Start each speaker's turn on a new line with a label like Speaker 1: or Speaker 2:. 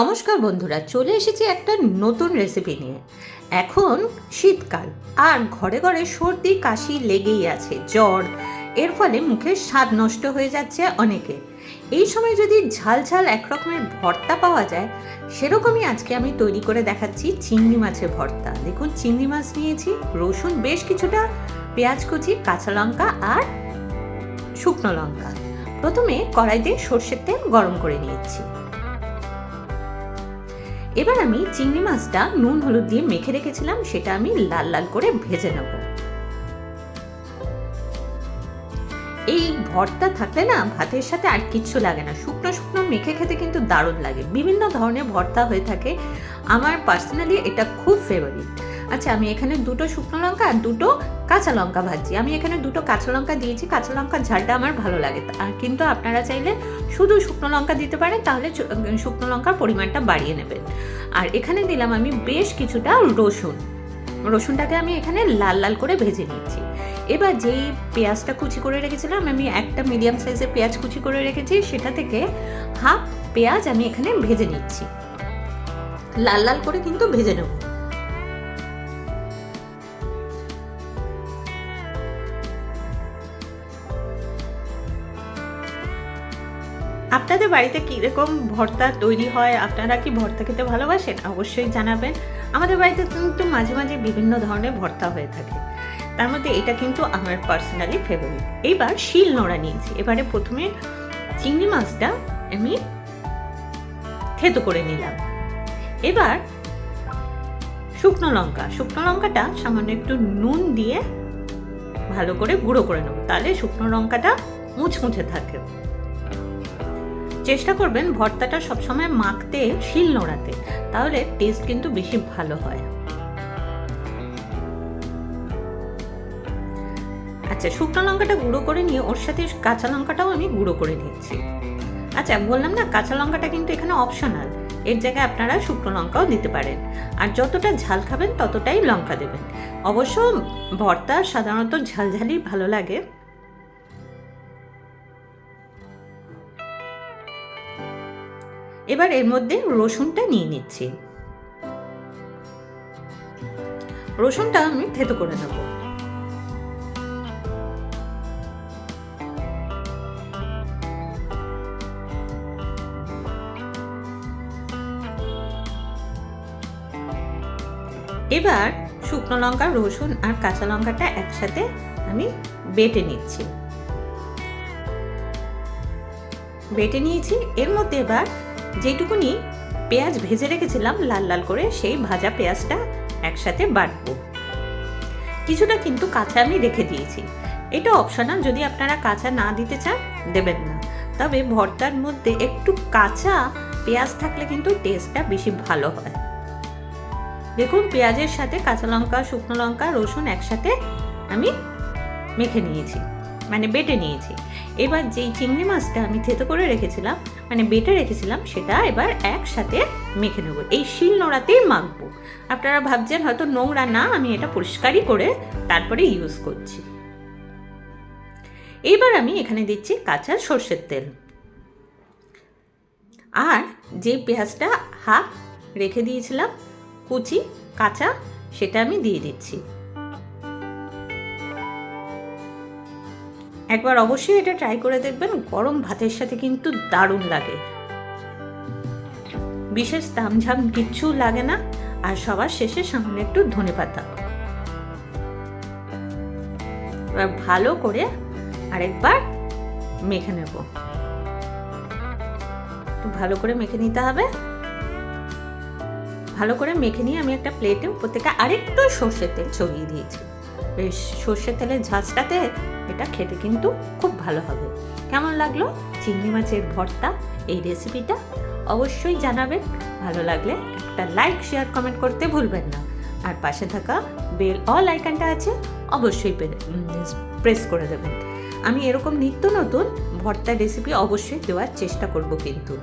Speaker 1: নমস্কার বন্ধুরা, চলে এসেছি একটা নতুন রেসিপি নিয়ে। এখন শীতকাল, আর ঘরে ঘরে সর্দি, কাশি লেগেই আছে, জ্বর। এর ফলে মুখের স্বাদ নষ্ট হয়ে যাচ্ছে অনেকে। এই সময় যদি ঝাল ঝাল এক রকমের ভর্তা পাওয়া যায়, সেরকমই আজকে আমি তৈরি করে দেখাচ্ছি চিংড়ি মাছের ভর্তা। দেখুন, চিংড়ি মাছ নিয়েছি, রসুন, বেশ কিছুটা পেঁয়াজ কুচি, কাঁচা লঙ্কা আর শুকনো লঙ্কা। প্রথমে কড়াইতে সর্ষের তেল গরম করে নিয়েছি। এবার আমি চিংড়ি মাছটা নুন হলুদ দিয়ে মেখে রেখেছিলাম, সেটা আমি লাল লাল করে ভেজে নেব। এই ভর্তা থাকলে না ভাতের সাথে আর কিচ্ছু লাগে না। শুকনো শুকনো মেখে খেতে কিন্তু দারুণ লাগে। বিভিন্ন ধরনের ভর্তা হয়ে থাকে। আমার পার্সোনালি এটা খুব ফেভারিট আচ্ছা আমি এখানে দুটো শুকনো লঙ্কা আর দুটো কাঁচা লঙ্কা ভাজি আমি এখানে দুটো কাঁচা লঙ্কা দিয়েছি, কাঁচা লঙ্কার ঝালটা আমার ভালো লাগে। আর কিন্তু আপনারা চাইলে শুধু শুকনো লঙ্কা দিতে পারেন, তাহলে শুকনো লঙ্কার পরিমাণটা বাড়িয়ে নেবেন। আর এখানে দিলাম আমি বেশ কিছুটা রসুন। রসুনটাকে আমি এখানে লাল লাল করে ভেজে নিচ্ছি। এবার যেই পেঁয়াজটা কুচি করে রেখেছিলাম, আমি একটা মিডিয়াম সাইজের পেঁয়াজ কুচি করে রেখেছি, সেটা থেকে হাফ পেঁয়াজ আমি এখানে ভেজে নিচ্ছি। লাল লাল করে কিন্তু ভেজে নেব। আপনাদের বাড়িতে কীরকম ভর্তা তৈরি হয়? আপনারা কি ভর্তা খেতে ভালোবাসেন? অবশ্যই জানাবেন। আমাদের বাড়িতে কিন্তু মাঝে মাঝে বিভিন্ন ধরনের ভর্তা হয়ে থাকে। তার মধ্যে এটা কিন্তু আমার পার্সোনালি ফেভারিট এইবার শিল নোড়া নিয়েছি। এবারে প্রথমে চিংড়ি মাছটা আমি থেতো করে নিলাম। এবার শুকনো লঙ্কা। শুকনো লঙ্কাটা সামান্য একটু নুন দিয়ে ভালো করে গুঁড়ো করে নেব। তাহলে শুকনো লঙ্কাটা মুচমুচে থাকে। চেষ্টা করবেন ভর্তাটা সবসময় মাখতে, শিল নোড়াতে। তাহলে টেস্ট কিন্তু বেশি ভালো হয়। আচ্ছা শুকনো লঙ্কাটা গুঁড়ো করে নিয়ে ওর সাথে কাঁচা লঙ্কাটাও আমি গুঁড়ো করে নিচ্ছি আচ্ছা বললাম না, কাঁচা লঙ্কাটা কিন্তু এখানে অপশনাল এর জায়গায় আপনারা শুকনো লঙ্কাও দিতে পারেন। আর যতটা ঝাল খাবেন ততটাই লঙ্কা দেবেন। অবশ্য ভর্তা সাধারণত ঝালঝালই ভালো লাগে। এবার এর মধ্যে রসুনটা নিয়ে নিচ্ছি। রসুনটা আমি থেতো করে নেব। এবার শুকনো লঙ্কা, রসুন আর কাঁচা লঙ্কাটা একসাথে আমি বেটে নিচ্ছি। বেটে নিয়েছি, এর মধ্যে এবার যেটুকুনি পেঁয়াজ ভেজে রেখেছিলাম, লাল লাল করে সেই ভাজা পেঁয়াজটা একসাথে বাটবো। কিছুটা কিন্তু কাঁচা আমি রেখে দিয়েছি। এটা অপশনাল যদি আপনারা কাঁচা না দিতে চান, দেবেন না। তবে ভর্তার মধ্যে একটু কাঁচা পেঁয়াজ থাকলে কিন্তু টেস্টটা বেশি ভালো হয়। দেখুন, পেঁয়াজের সাথে কাঁচা লঙ্কা, শুকনো লঙ্কা, রসুন একসাথে আমি মেখে নিয়েছি। মানে বেটে নিয়েছি। এবার যেই চিংড়ি মাছটা আমি থেতো করে রেখেছিলাম মানে বেটে রেখেছিলাম, সেটা এবার একসাথে মেখে নেব। এই শিল নোড়াতেই মাখবো। আপনারা ভাবছেন হয়তো নোংরা না, আমি এটা পরিষ্কারই করে তারপরে ইউজ করছি। এইবার আমি এখানে দিচ্ছি কাঁচা সর্ষের তেল। আর যে পেঁয়াজটা হাফ রেখে দিয়েছিলাম, কুচি, কাঁচা, সেটা আমি দিয়ে দিচ্ছি। একবার অবশ্যই এটা ট্রাই করে দেখবেন, গরম ভাতের সাথে কিন্তু দারুণ লাগে। বিশেষ তামঝাম কিচ্ছু লাগে না, আর সবার শেষে সামনে একটু ধনে পাতা। এবার ভালো করে আরেকবার মেখে নেব। ভালো করে মেখে নিতে হবে। ভালো করে মেখে নিয়ে আমি একটা প্লেটে উপর থেকে আরেকটু সর্ষের তেল ছড়িয়ে দিয়েছি। বেশ সর্ষের তেলের ঝাঁঝটাতে এটা খেতে কিন্তু খুব ভালো হবে। কেমন লাগল? চিংড়ি মাছের ভর্তা, এই রেসিপিটা অবশ্যই জানাবেন। ভালো লাগলে একটা লাইক শেয়ার কমেন্ট করতে ভুলবেন না। আর পাশে থাকা বেল অল আইকনটা আছে, অবশ্যই প্রেস করে দেবেন। আমি এরকম নিত্য নতুন ভর্তা রেসিপি অবশ্যই দেওয়ার চেষ্টা করব কিন্তু।